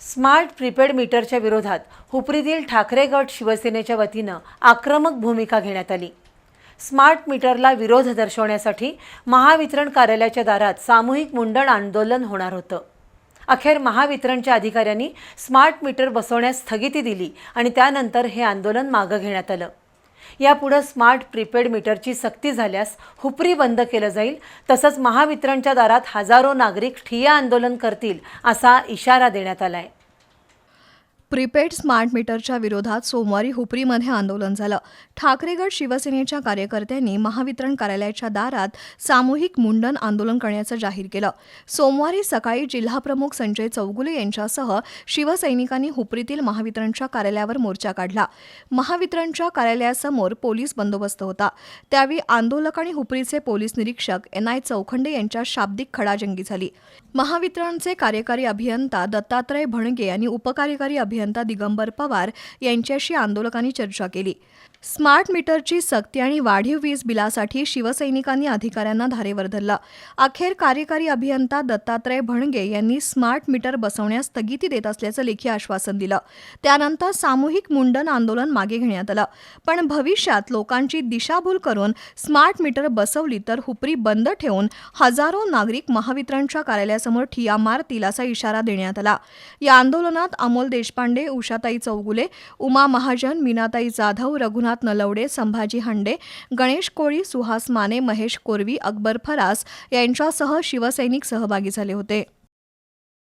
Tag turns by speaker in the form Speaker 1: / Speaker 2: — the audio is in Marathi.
Speaker 1: स्मार्ट प्रीपेड मीटरच्या विरोधात हुपरीतील ठाकरे गट शिवसेनेच्या वतीनं आक्रमक भूमिका घेण्यात आली. स्मार्ट मीटरला विरोध दर्शवण्यासाठी महावितरण कार्यालयाच्या दारात सामूहिक मुंडण आंदोलन होणार होतं. अखेर महावितरणच्या अधिकाऱ्यांनी स्मार्ट मीटर बसवण्यास स्थगिती दिली आणि त्यानंतर हे आंदोलन मागं घेण्यात आलं. यापुढं स्मार्ट प्रीपेड मीटरची सक्ती झाल्यास हुपरी बंद केलं जाईल तसंच महावितरणच्या दारात हजारो नागरिक ठिय्या आंदोलन करतील असा इशारा देण्यात आलाय.
Speaker 2: प्रीपेड स्मार्ट मीटरच्या विरोधात सोमवारी हुपरीमध्ये आंदोलन झालं. ठाकरेगड शिवसेनेच्या कार्यकर्त्यांनी महावितरण कार्यालयाच्या दारात सामूहिक मुंडन आंदोलन करण्याचं जाहीर केलं. सोमवारी सकाळी जिल्हाप्रमुख संजय चौगुले यांच्यासह शिवसैनिकांनी हुपरीतील महावितरणच्या कार्यालयावर मोर्चा काढला. महावितरणच्या कार्यालयासमोर पोलीस बंदोबस्त होता. त्यावेळी आंदोलक आणि हुपरीचे पोलीस निरीक्षक एन आय चौखंडे यांच्या शाब्दिक खडाजंगी झाली. महावितरणचे कार्यकारी अभियंता दत्तात्रय भणगे आणि उपकार्यकारी अभियंता दिगंबर पवार यांच्याशी आंदोलकांनी चर्चा केली. स्मार्ट मीटरची सक्ती आणि वाढीव वीज बिलासाठी शिवसैनिकांनी अधिकाऱ्यांना धारेवर धरलं अखेर कार्यकारी अभियंता दत्तात्रय भणगे यांनी स्मार्ट मीटर बसवण्यास स्थगिती देत असल्याचं लेखी आश्वासन दिलं. त्यानंतर सामूहिक मुंडन आंदोलन मागे घेण्यात आलं. पण भविष्यात लोकांची दिशाभूल करून स्मार्ट मीटर बसवली तर हुपरी बंद ठेवून हजारो नागरिक महावितरणच्या कार्यालयासमोर ठिया मारतील असा इशारा देण्यात आला. या आंदोलनात अमोल देशपांडे उषाताई चौगुले उमा महाजन मीनाताई जाधव रघुनाथ नलवडे संभाजी हंडे गणेश कोळी सुहास माने महेश कोरवी अकबर फरास यांच्यासह शिवसैनिक सहभागी झाले होते.